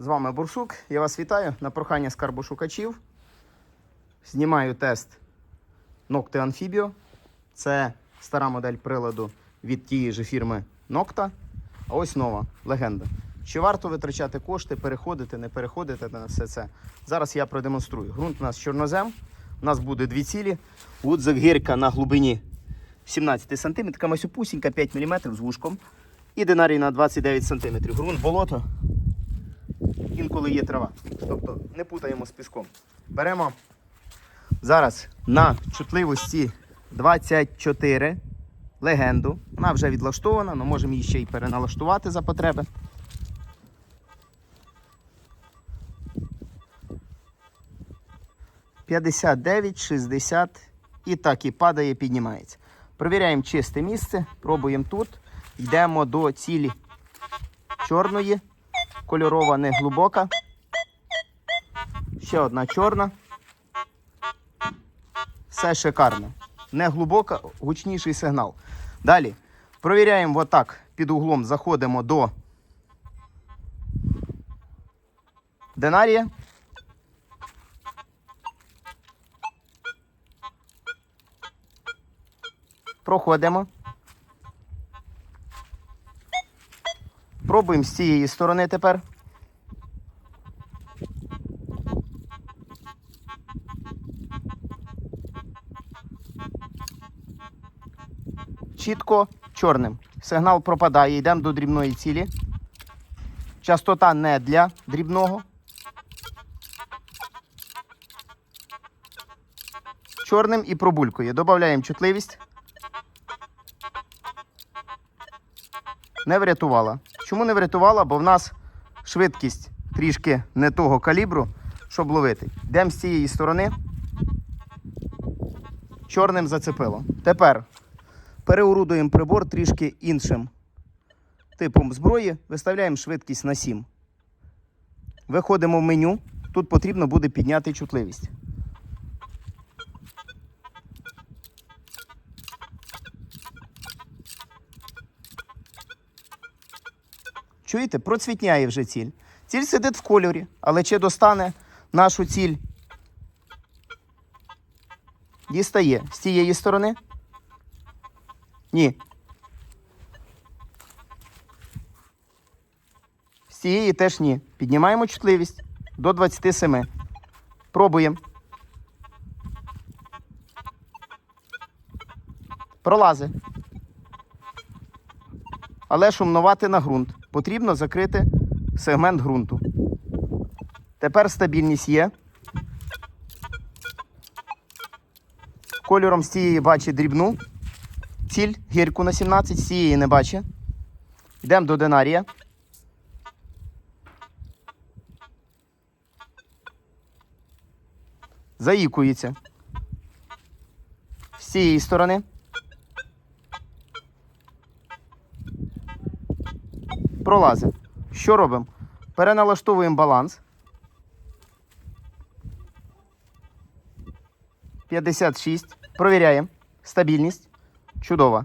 З вами Бурсук. Я вас вітаю на прохання скарбошукачів. Знімаю тест Nocte Amphibio. Це стара модель приладу від тієї ж фірми Nocta. А ось нова легенда. Чи варто витрачати кошти, переходити, не переходити на все це? Зараз я продемонструю. Грунт у нас чорнозем. У нас буде дві цілі. Гудзик гірка на глибині 17 см, така масюпусінька 5 мм з вушком. І динарій на 29 см. Грунт болото. Інколи є трава. Тобто не путаємо з піском. Беремо зараз на чутливості 24 легенду. Вона вже відлаштована, але можемо її ще й переналаштувати за потреби. П'ятдесят дев'ять, шістдесят і так і падає, піднімається. Провіряємо чисте місце, пробуємо тут. Йдемо до цілі чорної, кольорова не глибока. Ще одна чорна. Все шикарно. Не глибока, гучніший сигнал. Далі провіряємо отак. Під углом заходимо до динарія. Проходимо. Пробуємо з цієї сторони тепер. Чітко чорним. Сигнал пропадає. Йдемо до дрібної цілі. Частота не для дрібного. Чорним і пробулькою. Додаємо чутливість. Не врятувала. Чому не врятувала? Бо в нас швидкість трішки не того калібру, щоб ловити. Йдемо з цієї сторони. Чорним зацепило. Тепер переорудуємо прибор трішки іншим типом зброї. Виставляємо швидкість на 7. Виходимо в меню. Тут потрібно буде підняти чутливість. Чуєте, процвітняє вже ціль. Ціль сидить в кольорі, але чи достане нашу ціль? Дістає з цієї сторони? Ні. З цієї теж ні. Піднімаємо чутливість до 27. Пробуємо. Пролази. Але шумнувати на ґрунт. Потрібно закрити сегмент ґрунту. Тепер стабільність є. Кольором з бачить дрібну. Ціль гірку на 17, з не бачить. Йдемо до динарія. Заїкується. З цієї сторони. Пролазить. Що робимо? Переналаштовуємо баланс. 56. Провіряємо. Стабільність. Чудово.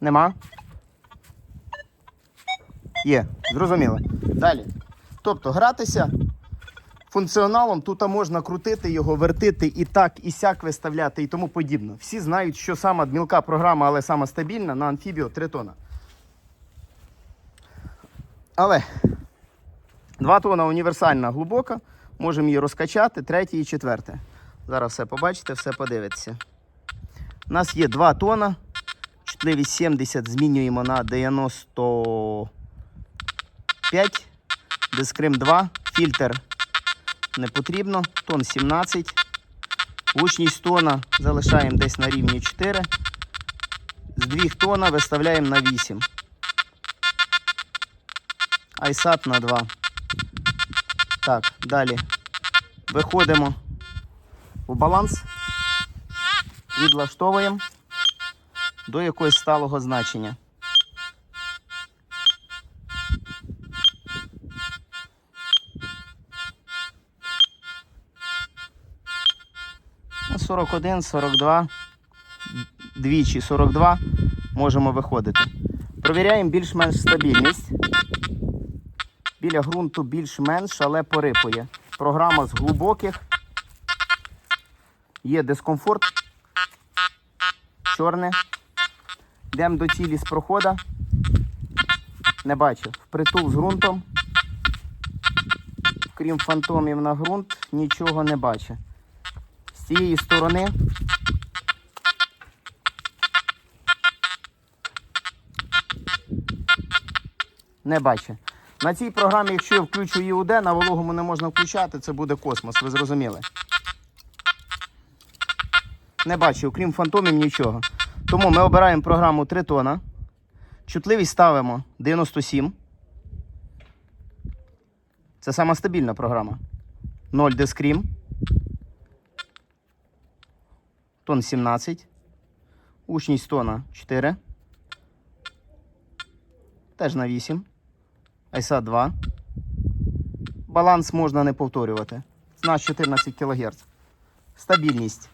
Нема. Є, зрозуміло. Далі. Тобто гратися функціоналом тут можна крутити його, вертити і так, і сяк виставляти і тому подібне. Всі знають, що сама мілка програма, але сама стабільна на амфібіо 3 тона. Але 2 тона універсальна глибока. Можемо її розкачати, третє і четверте. Зараз все побачите, все подивитися. У нас є 2 тона. Чутливість 70 змінюємо на 95. Дискрим 2. Фільтр не потрібно. Тон 17. Гучність тона залишаємо десь на рівні 4. З 2 тона виставляємо на 8. Айсат на 2. Так, далі. Виходимо у баланс. Відлаштовуємо до якогось сталого значення. 41, 42. двічі 42 можемо виходити. Провіряємо більш-менш стабільність. Біля ґрунту більш-менш, але порипує. Програма з глибоких. Є дискомфорт. Чорне. Йдемо до цілі з прохода. Не бачу. Впритул з ґрунтом. Крім фантомів на ґрунт, нічого не бачу. Цієї сторони не бачу. На цій програмі, якщо я включу ІУД, на вологому не можна включати, це буде космос, ви зрозуміли. Не бачу, окрім фантомів, нічого. Тому ми обираємо програму Тритона. Чутливість ставимо 97. Це сама стабільна програма. 0 дискрім. Тон 17. Учність тона 4. Теж на 8. ISA 2. Баланс можна не повторювати. На 14 кГц. Стабільність.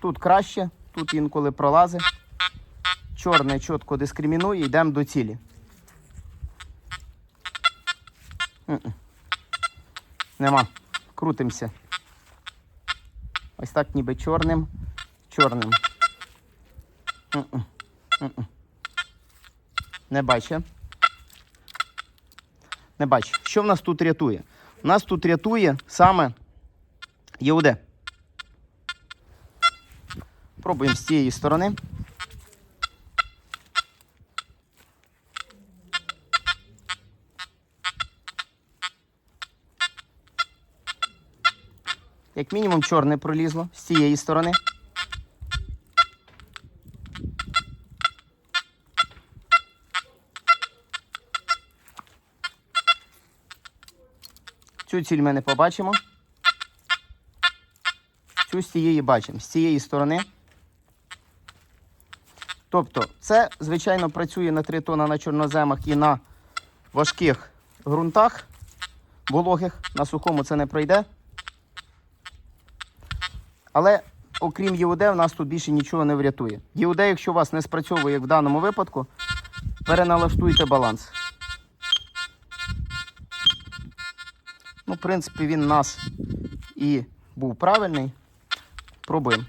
Тут краще, тут інколи пролазить. Чорне чітко дискримінує, йдемо до цілі. Нема. Крутимося. Ось так ніби чорним. Чорним. Не бачу. Не бачу. Що в нас тут рятує? У нас тут рятує саме ЄУД. Пробуємо з цієї сторони. Як мінімум чорне пролізло з цієї сторони. Цю ціль ми не побачимо. Цю з цієї бачимо. З цієї сторони. Тобто, це, звичайно, працює на 3 тона на чорноземах і на важких ґрунтах, вологих, на сухому це не пройде. Але окрім ЄУД, в нас тут більше нічого не врятує. ЄУД, якщо у вас не спрацьовує як в даному випадку, переналаштуйте баланс. Ну, в принципі, він у нас і був правильний. Пробуємо.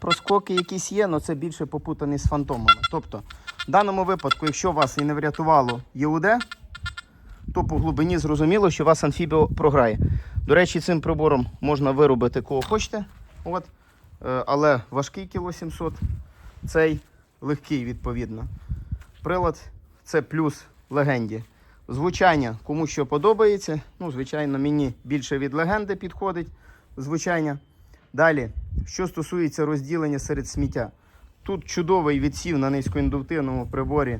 Проскоки якісь є, але це більше попутані з фантомами. Тобто, в даному випадку, якщо вас і не врятувало ЄУД, то по глибині зрозуміло, що вас амфібіо програє. До речі, цим прибором можна виробити кого хочете. От. Е, Але важкий кіло 700, цей легкий, відповідно. Прилад це плюс легенді. Звучання кому що подобається. Ну, звичайно, мені більше від легенди підходить звучання. Далі, що стосується розділення серед сміття. Тут чудовий відсів на низькоіндуктивному приборі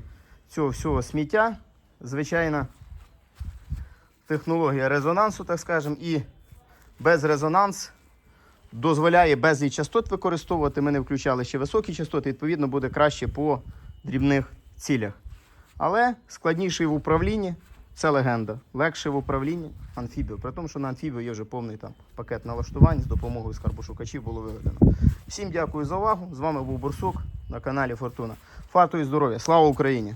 цього всього сміття. Звичайна технологія резонансу, так скажемо, і без резонанс дозволяє безліч частот використовувати. Ми не включали ще високі частоти, відповідно, буде краще по дрібних цілях. Але складніший в управлінні це легенда. Легше в управлінні амфібіо. При тому, що на амфібіо є вже повний там пакет налаштувань з допомогою скарбошукачів було виведено. Всім дякую за увагу. З вами був Бурсук на каналі Фортуна. Фарту і здоров'я. Слава Україні!